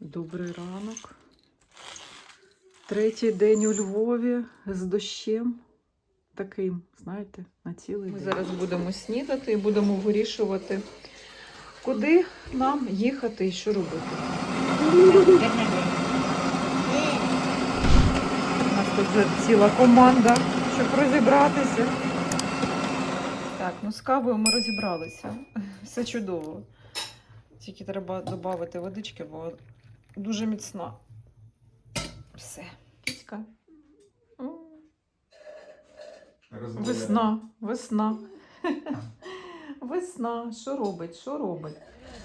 Добрий ранок. Третій день у Львові з дощем. Таким, знаєте, на цілий Ми день. зараз будемо снідати і будемо вирішувати, куди нам їхати і що робити. У нас тут вже ціла команда, щоб розібратися. Так, ну з кавою ми розібралися. Все чудово. Тільки треба додати водички, бо дуже міцна. Все. Кіцька. М, Весна, весна. Весна. Що робить? Що робить?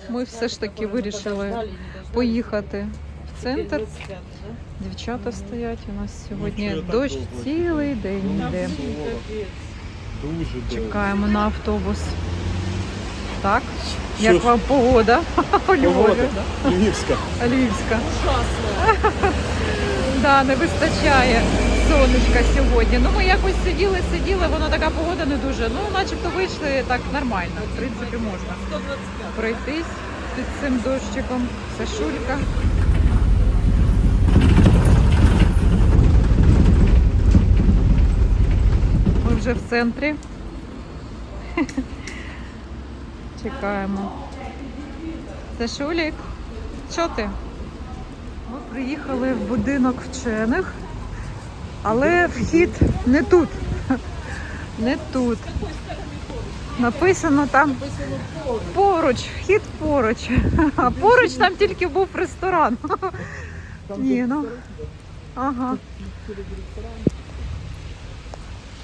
Ми все ж таки вирішили поїхати в центр. Дівчата стоять. У нас сьогодні дощ цілий день йде. Чекаємо на автобус. Так? Як вам погода? У Львові. Львівська. Львівська. Да, не вистачає сонечка сьогодні. Ну ми якось сиділи, сиділи, воно така погода не дуже. Ну, начебто вийшли так нормально. В принципі, можна пройтись під цим дощиком. Сашулька. Ми вже в центрі. Чекаємо. Сашулік, що ти? Ми приїхали в будинок вчених, але вхід не тут. Не тут. Написано там поруч, вхід поруч. А поруч там тільки був ресторан. Ні, ну. Ага.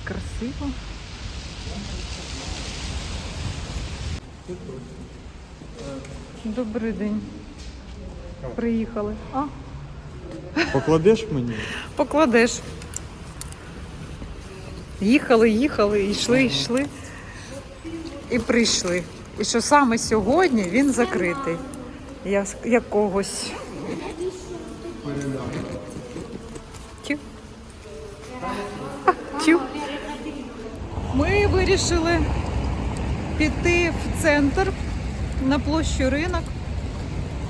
Красиво. Добрий день. Приїхали. А, Покладеш мені? покладеш. Їхали, їхали, йшли, йшли і прийшли. І що саме сьогодні він закритий. Я якогось. Тю. Тю. Ми вирішили піти в центр на площу ринок,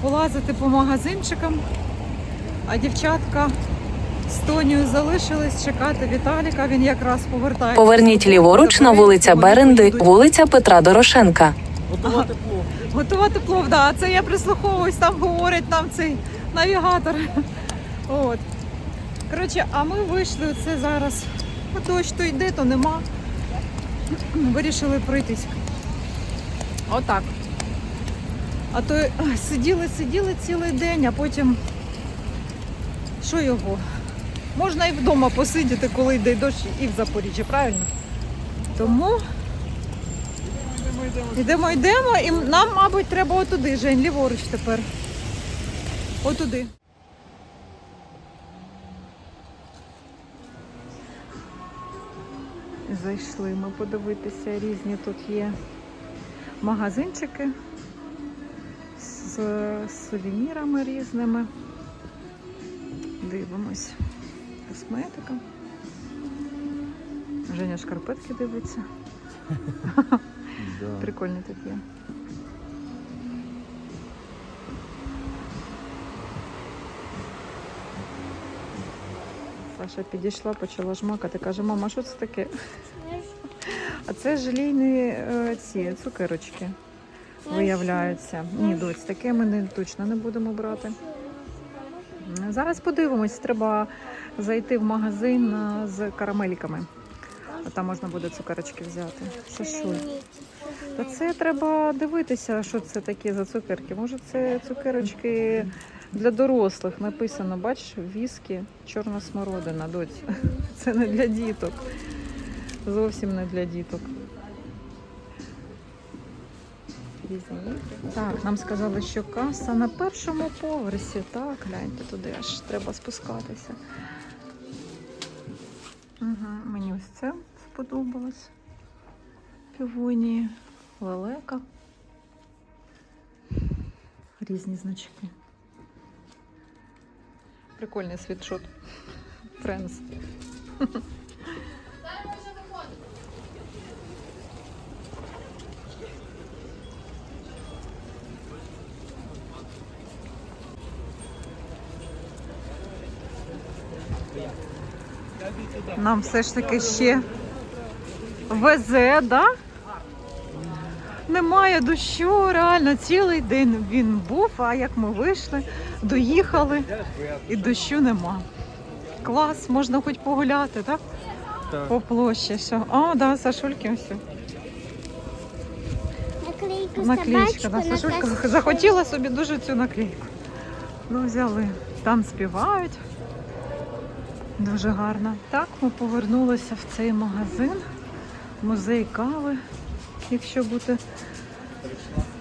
полазити по магазинчикам, а дівчатка з Тонією залишились чекати Віталіка. Він якраз повертається. Поверніть ліворуч на вулиця Беренди, вулиця Петра Дорошенка. Готувати плов. Готувати плов, да. Це я прислуховуюсь, там говорить нам цей навігатор. От. Коротше, а ми вийшли оце зараз. Дощ то йде, то нема. Вирішили пройтись. Отак. А то е, сиділи, сиділи цілий день, а потім що його? Можна і вдома посидіти, коли йде дощ, і в Запоріжжі, правильно? Тому Йдемо, йдемо, і нам, мабуть, треба отуди, Жень, ліворуч тепер. Отуди. Зайшли ми подивитися, різні тут є магазинчики з сувенірами різними. Дивимось. Косметика. Женя шкарпетки дивиться. Тут є. Саша підійшла, почала жмакати. Каже, мама, що це таке? А це желійні е, ці цукерочки виявляються. Ні, доць, таке ми не, точно не будемо брати. Зараз подивимось, треба зайти в магазин е, з карамельками. А там можна буде цукерочки взяти. Сашуль. Та це треба дивитися, що це таке за цукерки. Може, це цукерочки для дорослих. Написано, бачиш, віскі, чорна смородина, доць. Це не для діток. Зовсім не для діток. Так, нам сказали, що каса на першому поверсі. Так, гляньте туди, аж треба спускатися. Угу, мені ось це сподобалось. Півонії, лелека. Різні значки. Прикольний світшот. Френс. нам все ж таки ще везе, да? Немає дощу, реально цілий день він був, а як ми вийшли, доїхали і дощу нема. Клас, можна хоч погуляти, так? Так. По площі. Що? А, да, Сашульки ось. Наклейку Наклеечка, да, Сашулька захотіла собі дуже цю наклейку. Ну, взяли. Там співають. Дуже гарно. Так, ми повернулися в цей магазин, музей кави, якщо бути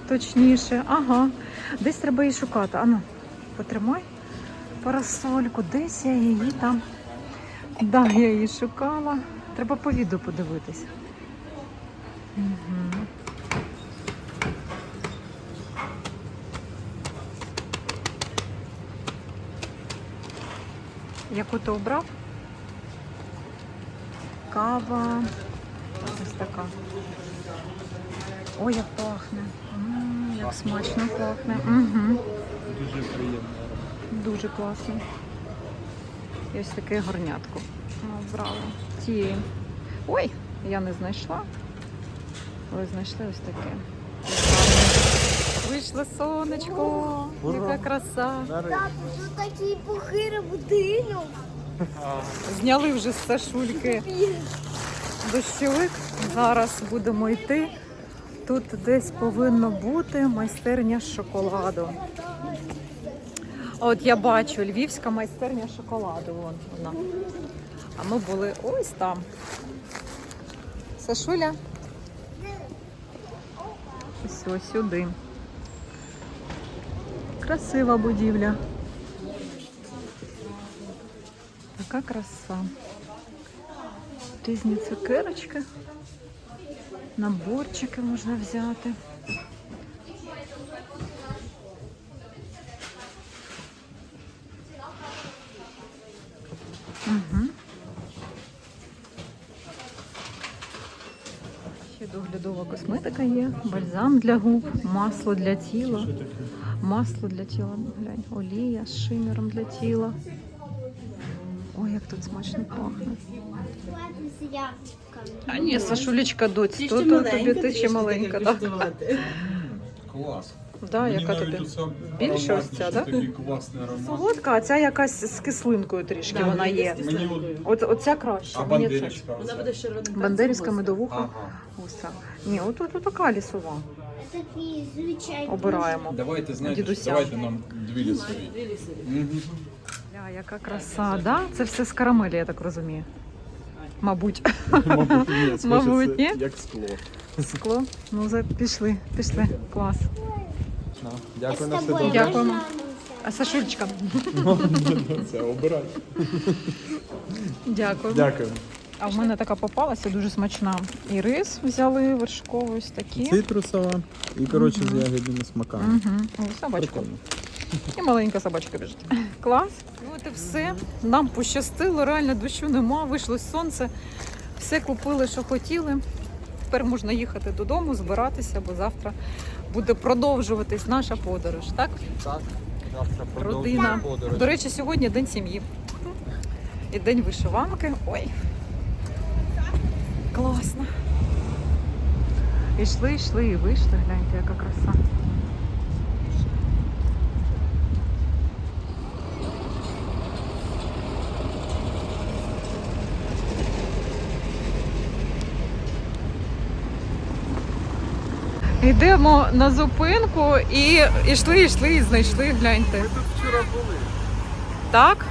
точніше. Ага, десь треба її шукати. Ану, потримай парасольку, десь я її там. Да, я її шукала. Треба по відео подивитися. Угу. Яку ти обрав? Кава. Ось така. Ой, як пахне. М, як смачно пахне. Угу. Дуже приємно. Дуже класно. І ось таке горнятко. Ми обрали. Ті. Ой, я не знайшла. Ви знайшли ось таке. Вийшло сонечко. Ура. Яка краса. Нарешті. Тату, такий похирий будинок? Зняли вже з Сашульки дощовик. Зараз будемо йти. Тут десь повинно бути майстерня шоколаду. От я бачу львівська майстерня шоколаду. Вон вона. А ми були ось там. Сашуля. Ось сюди. Красива будівля. Така краса. Різні цукерочки, наборчики можна взяти. Бальзам для губ, масло для тіла. Масло для тіла, глянь, олія з шимером для тіла. Ой, як тут смачно пахне. А ні, Сашулечка, доць, то, то тобі ти ще маленька, так? Клас. Да, Мені яка тобі? Більше ось ця, аромат. Солодка, а ця якась з кислинкою трішки вона є. Мені от... Оця краще. А мені ця. бандерічка Вона буде ще. Бандерівська медовуха. Ага. Ось. Ні, от, от така лісова. Обираємо. Давайте, знаєте, Дідуся. давайте нам дві лісові. Мгм. Ля, яка краса, да? Це все з карамелі, я так розумію. Мабуть, Мабуть, ні, схоже, Мабуть, це ні? як скло. скло. Ну, за- пішли, пішли. Клас. На, Дякую на все добре. Дякуємо. А Сашульчка, Це обирай. дякую. Дякую. А в мене така попалася дуже смачна. І рис взяли вершковий ось такі. Цитрусова і, коротше, з ягідними смаками. Угу. Собачку. Прикольно. І маленька собачка біжить. Клас. Ну от і все. Нам пощастило, реально дощу нема, вийшло сонце. Все купили, що хотіли. Тепер можна їхати додому, збиратися, бо завтра буде продовжуватись наша подорож. Так? Так, завтра Родина. подорож. До речі, сьогодні день сім'ї. І день вишиванки. Ой. Класно. Ішли, йшли і вийшли. Гляньте, яка краса. Йдемо на зупинку і йшли, йшли і знайшли, гляньте. Ми тут вчора були. Так?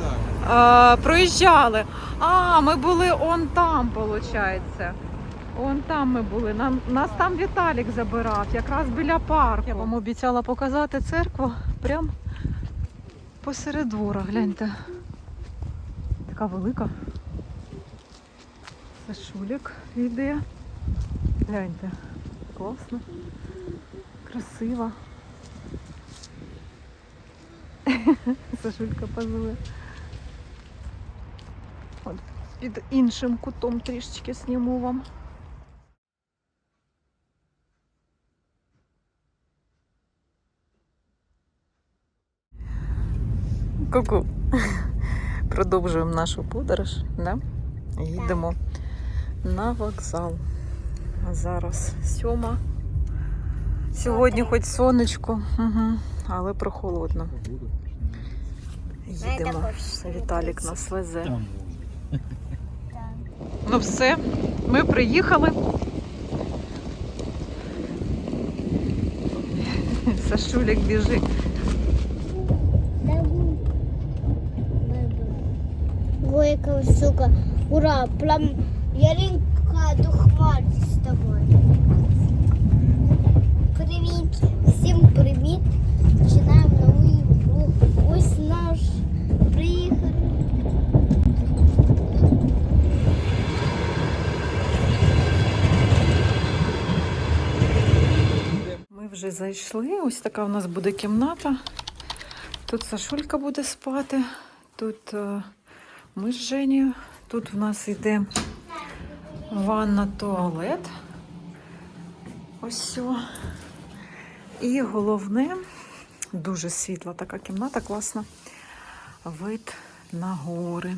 Так. А, проїжджали. А, ми були он там, виходить. Он там ми були. Нам, нас там Віталік забирав, якраз біля парку. Я вам обіцяла показати церкву прям посеред двора. Гляньте. Така велика. Сашулік йде. Гляньте. Класно. Красиво. Сашулька позує. Під іншим кутом трішечки зніму вам. Ку-ку. Продовжуємо нашу подорож. Да? Їдемо на вокзал. Зараз сьома. Сьогодні хоч сонечко, угу. але прохолодно. Їдемо. Віталік нас везе. Ну все, ми приїхали. Сашулік біжить. Ой, яка сука. Ура, прям яринка до хмар з тобою. Привіт, всім привіт. Починаємо новий влог. Ось наш приїхав. Ми вже зайшли. Ось така у нас буде кімната. Тут Сашулька буде спати. Тут е, ми з Женєю. Тут в нас йде ванна, туалет. Ось. І головне, дуже світла така кімната, класна. Вид на гори.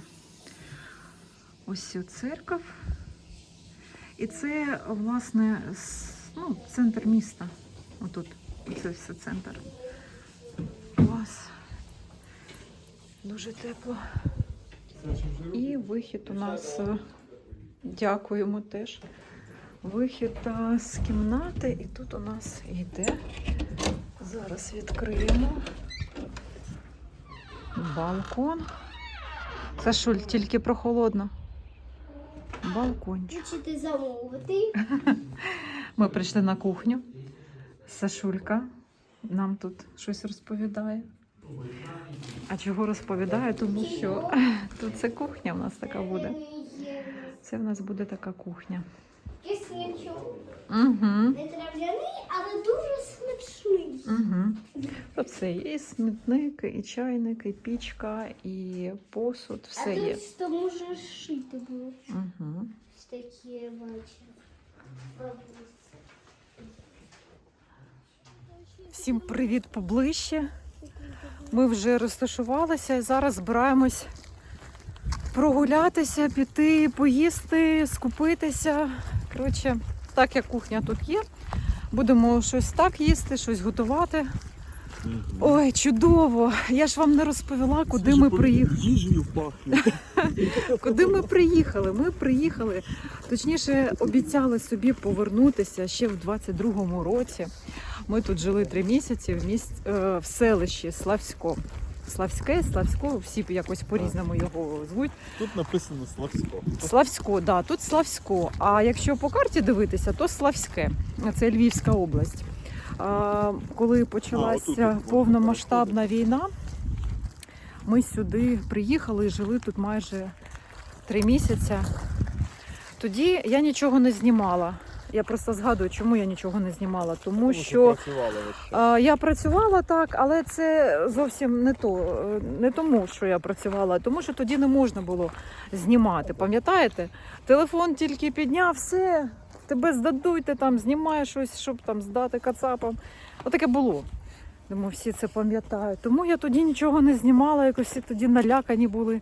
Ось церков. І це, власне, ну, центр міста. Отут. Оце все центр. Клас. Дуже тепло. І вихід у нас. Дякуємо теж. Вихід з кімнати, і тут у нас йде. Зараз відкриємо. Балкон. Сашуль, тільки прохолодно. Балкончик. Хочете замовити? Ми прийшли на кухню. Сашулька нам тут щось розповідає. А чого розповідає? Тому що тут це кухня у нас така буде. Це в нас буде така кухня. Угу. Не трав'яний, але дуже смачний. Угу. Оце є і смітник, і чайник, і пічка, і посуд, все а є. тут що шити було. Угу. Такі бачу. Всім привіт поближче. Ми вже розташувалися і зараз збираємось прогулятися, піти, поїсти, скупитися. Коротше, так як кухня тут є, будемо щось так їсти, щось готувати. Ой, чудово! Я ж вам не розповіла, куди ми приїхали. Їжею пахне. Куди ми приїхали? Ми приїхали, точніше, обіцяли собі повернутися ще в 22-му році. Ми тут жили три місяці в міст е, в селищі Славсько. Славське, Славсько, всі якось по-різному його звуть. Тут написано Славсько. Славсько, да, тут Славсько. А якщо по карті дивитися, то Славське. Це Львівська область. А, коли почалася повномасштабна війна, ми сюди приїхали і жили тут майже три місяці. Тоді я нічого не знімала. Я просто згадую, чому я нічого не знімала. Тому що працювали весь Я працювала так, але це зовсім не то. Не тому, що я працювала, а тому що тоді не можна було знімати. Пам'ятаєте? Телефон тільки підняв, все, тебе здадуть, ти там знімаєш щось, щоб там здати кацапам. Отаке було. Думаю, всі це пам'ятають. Тому я тоді нічого не знімала, якось всі тоді налякані були.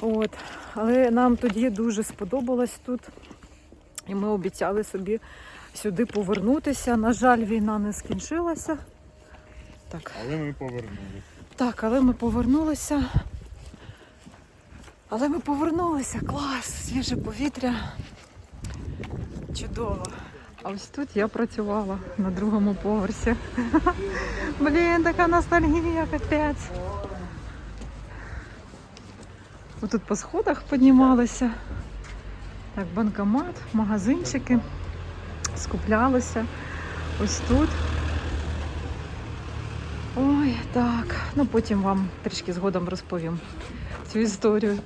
От. Але нам тоді дуже сподобалось тут. І ми обіцяли собі сюди повернутися. На жаль, війна не скінчилася. Так, Але ми повернулися. так, але ми повернулися. Але ми повернулися. Клас, свіже повітря. Чудово. А ось тут я працювала на другому поверсі. Блін, така ностальгія капець. Отут по сходах піднімалися. Так, банкомат, магазинчики. Скуплялися. Ось тут. Ой, так. Ну потім вам трішки згодом розповім цю історію.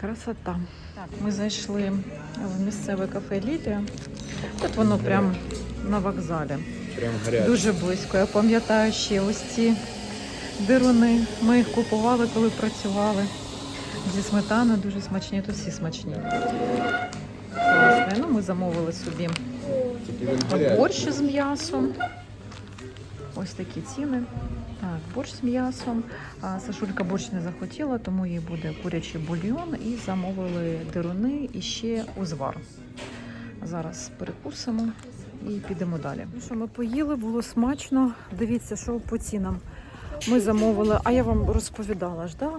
Красота. Так, ми зайшли в місцеве кафе Лілія. Тут воно прямо на вокзалі. Прям гаряче. Дуже близько. Я пам'ятаю ще ось ці дируни. Ми їх купували, коли працювали. Зі сметаною дуже смачні, тут всі смачні. Класне. Ну, ми замовили собі борщ з м'ясом. Ось такі ціни. Так, борщ з м'ясом. Сашулька борщ не захотіла, тому їй буде курячий бульйон і замовили деруни і ще узвар. Зараз перекусимо і підемо далі. Ну що, ми поїли, було смачно. Дивіться, що по цінам. Ми замовили, а я вам розповідала ж, да?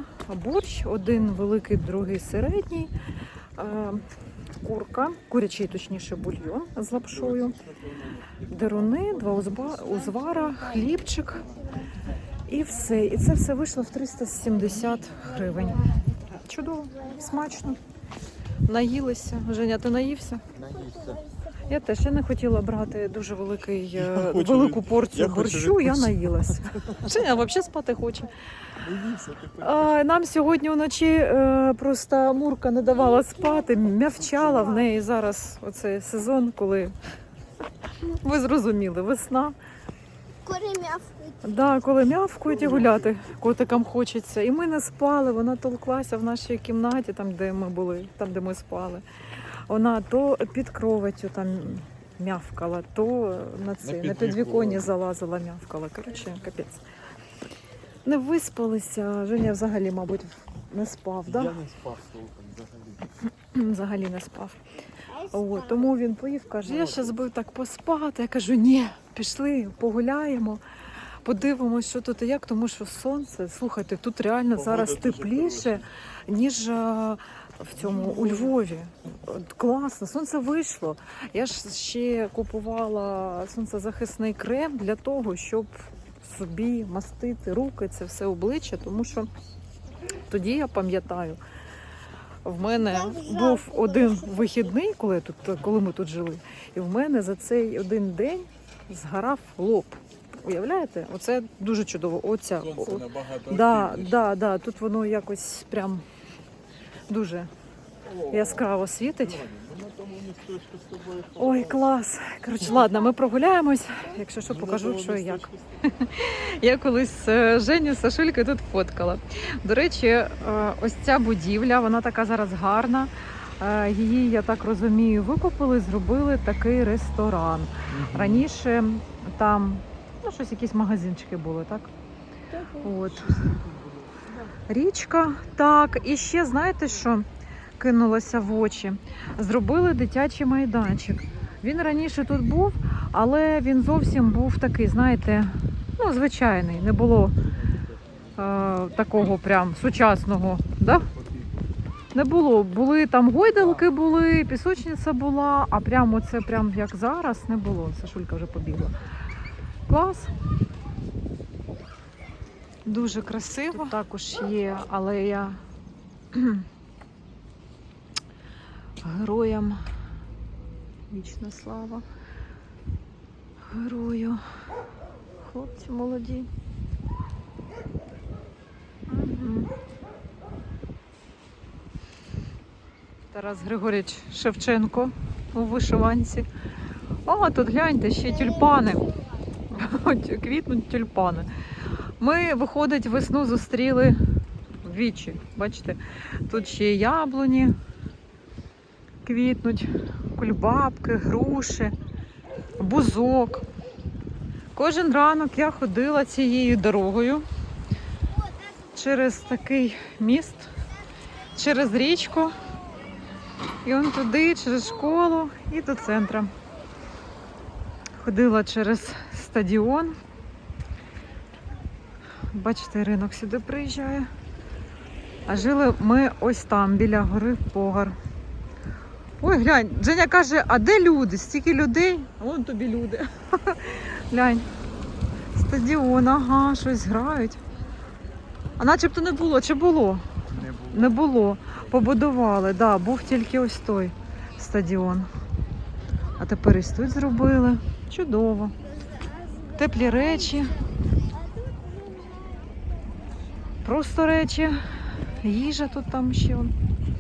борщ, один великий, другий середній. Е, Курка, курячий, точніше, бульйон з лапшою, деруни, два узвара, хлібчик і все. І це все вийшло в 370 гривень. Чудово, смачно. Наїлися. Женя, ти наївся? наївся? Я теж я не хотіла брати дуже великий, е, Я хочу велику порцію я хочу я наїлася. Женя взагалі спати хоче. Боїся, ти хоч- А, нам сьогодні вночі е, просто Мурка не давала спати, м'явчала в неї зараз оцей сезон, коли ви зрозуміли, весна. Кури м'явкають. Да, коли м'явкують і гуляти котикам хочеться. І ми не спали, вона толклася в нашій кімнаті, там, де ми були, там, де ми спали. Вона то під кроваттю там м'явкала, то на це, на підвіконні підвіконні. залазила, м'явкала. Коротше, капець. Не виспалися. Женя взагалі, мабуть, не спав, да? Я не спав толком взагалі. взагалі не спав. О, тому він поїв, каже, я ще збив так поспати. Я кажу, ні, пішли, погуляємо, подивимось, що тут і як, тому що сонце, слухайте, тут реально Погода зараз тепліше, ніж а, в цьому у Львові. Класно, сонце вийшло. Я ж ще купувала сонцезахисний крем для того, щоб собі мастити руки, це все обличчя, тому що тоді я пам'ятаю. В мене був один вихідний, коли, я тут, коли ми тут жили, і в мене за цей один день згорав лоб. Уявляєте? Оце дуже чудово. Оця. Сонце набагато Да, да, да, тут воно якось прям дуже яскраво світить. Ой, клас. Коротше, ладно, ми прогуляємось. Якщо що, покажу, що і як. Я колись е, Женю з Сашулькою тут фоткала. До речі, е, ось ця будівля, вона така зараз гарна. Е, Її, я так розумію, викупили, зробили такий ресторан. Раніше там ну, щось, якісь магазинчики були, так? От. Річка, так. І ще знаєте, що кинулося в очі? Зробили дитячий майданчик. Він раніше тут був, але він зовсім був такий, знаєте, ну, звичайний. Не було е, такого прям сучасного. Да? Не було. Були там гойдалки, були, пісочниця була, а прямо це прям як зараз не було. Сашулька вже побігла. Клас. Дуже красиво. Тут також є алея героям. Вічна слава. Герою. Хлопці молоді. Мгм. Тарас Григоріч Шевченко у вишиванці. О, тут гляньте, ще тюльпани. Квітнуть тюльпани. Ми, виходить, весну зустріли двічі. Бачите, тут ще яблуні квітнуть, кульбабки, груші, бузок. Кожен ранок я ходила цією дорогою через такий міст, через річку. І он туди, через школу і до центру. Ходила через стадіон. Бачите, ринок сюди приїжджає. А жили ми ось там, біля гори Погар. Ой, глянь, Женя каже, а де люди? Стільки людей? А Вон тобі люди. Глянь. Стадіон, ага, щось грають. А начебто не було, чи було? Не було. Не було. Побудували, да, був тільки ось той стадіон. А тепер ось тут зробили. Чудово. Теплі речі. Просто речі. Їжа тут там ще.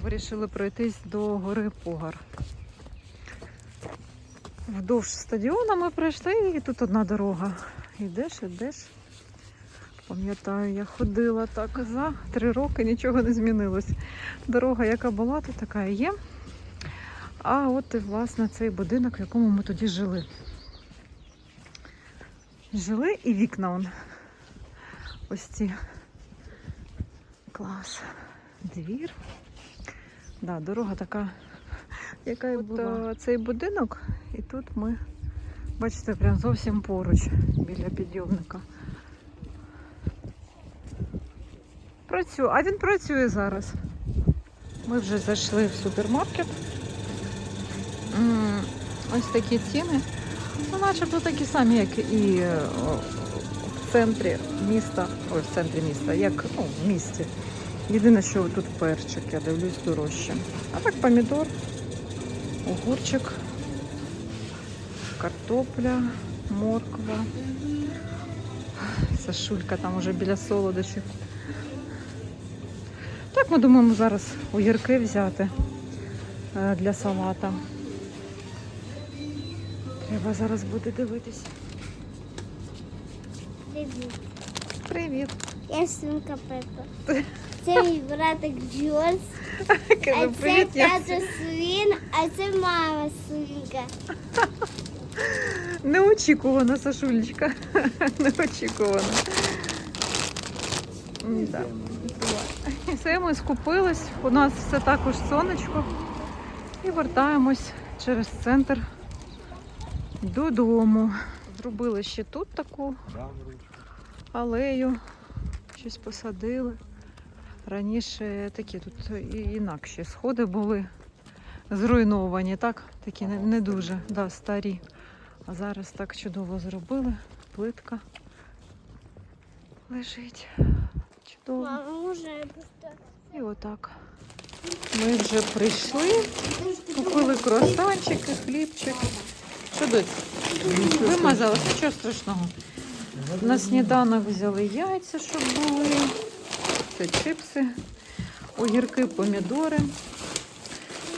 Вирішили пройтись до гори Погар. Вдовж стадіона ми пройшли і тут одна дорога. Ідеш, ідеш. Пам'ятаю, я ходила так за три роки, нічого не змінилось. Дорога, яка була, то така і є. А от і власне цей будинок, в якому ми тоді жили. Жили і вікна он. Ось ці. Клас. Двір. Да, дорога така, яка і була. Цей будинок, і тут ми, бачите, прям зовсім поруч біля підйомника. Працює, а він працює зараз. Ми вже зайшли в супермаркет. Ось такі ціни. Ну, начебто такі самі, як і е, центрі міста. Ой, в центрі міста, як ну, в місті. Єдине, що тут перчик, я дивлюсь дорожче. А так помідор, огурчик, картопля, морква. Сашулька там уже біля солодощів. Так, ми думаємо зараз огірки взяти е, для салата. Треба зараз буде дивитися. Привіт. Привіт. Я свинка Пепа. Це мій братик Джордж, а це тато свин, а це мама свинка. неочікувана, Сашулечка. Неочікувана. Да. Все, ми скупились. У нас все також сонечко. І вертаємось через центр додому. Зробили ще тут таку. Алею, щось посадили. Раніше такі тут інакші сходи були зруйновані, так? Такі не, не дуже да, старі. А зараз так чудово зробили. Плитка лежить. Чудово. І отак. Ми вже прийшли, купили круасанчики, хлібчик. Що доць? Вимазалося, нічого страшного. На сніданок взяли яйця, щоб були. Це чипси, огірки, помідори.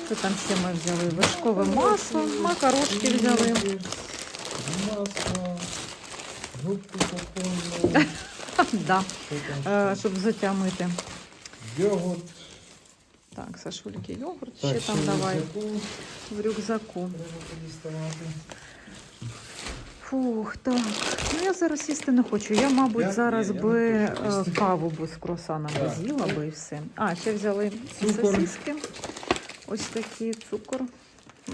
Що там ще ми взяли? Вершкове масло, макарошки взяли. Масло. Губку попольну. Да, е, щоб затямити. Йогурт. Так, Сашульки, йогурт ще там давай в рюкзаку. Треба подіставати. Фух, так. Ну я зараз їсти не хочу. Я, мабуть, Я- зараз ні, я би е, хочу їсти. каву би з круасаном Так. з'їла би і все. А, ще взяли Цукор. сосиски. Ось такий цукор,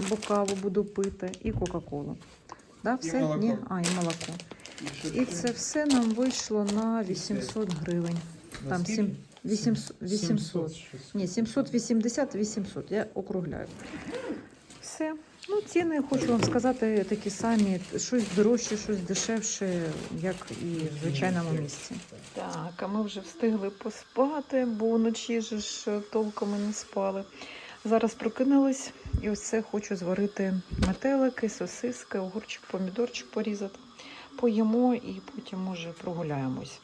бо каву буду пити, і Кока-Колу. Да, все? молоко. Ні? А, і молоко. І це все нам вийшло на 800 гривень. Там сім- 800. 800. Ні, 780 800, я округляю. Все. Ну, ціни, хочу вам сказати, такі самі. Щось дорожче, щось дешевше, як і в звичайному місці. Так, а ми вже встигли поспати, бо вночі ж толком і не спали. Зараз прокинулись і ось це хочу зварити метелики, сосиски, огурчик, помідорчик порізати. Поїмо і потім, може, прогуляємось.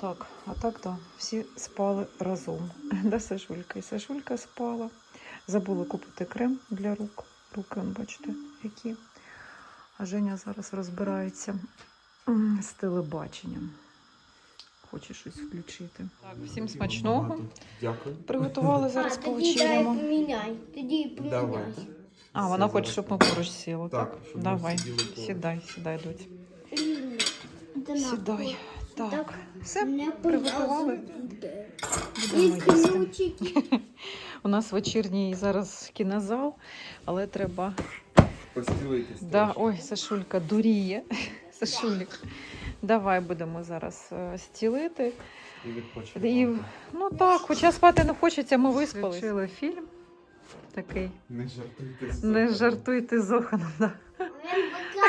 Так, а так, да, всі спали разом. Да, Сашулька і Сашулька спала. Забула купити крем для рук. Руки, бачите, які. А Женя зараз розбирається з телебаченням. Хоче щось включити. Так, всім смачного. Дякую. Приготували зараз а, тоді давай повечеряємо. поміняй. Тоді поміняй. Давай. А, вона хоче, щоб ми поруч сіли. Так, Так, щоб давай. Сідай, сідай, на. Сідай. Так, Так. все, Не приготували. Будемо їсти. У нас вечірній зараз кінозал, але треба. Постілитись. Да, ой, Сашулька дуріє. Сашулік. Давай будемо зараз е, стілити. І відпочивати. І, ну так, хоча спати не хочеться, ми виспали. Включили фільм такий. Не жартуйте з Не жартуйте з Оханом. Да.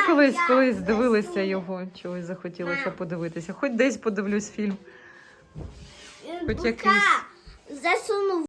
Колись, колись дивилися його, чогось захотілося подивитися. Хоч десь подивлюсь фільм. Хоч якийсь. засунув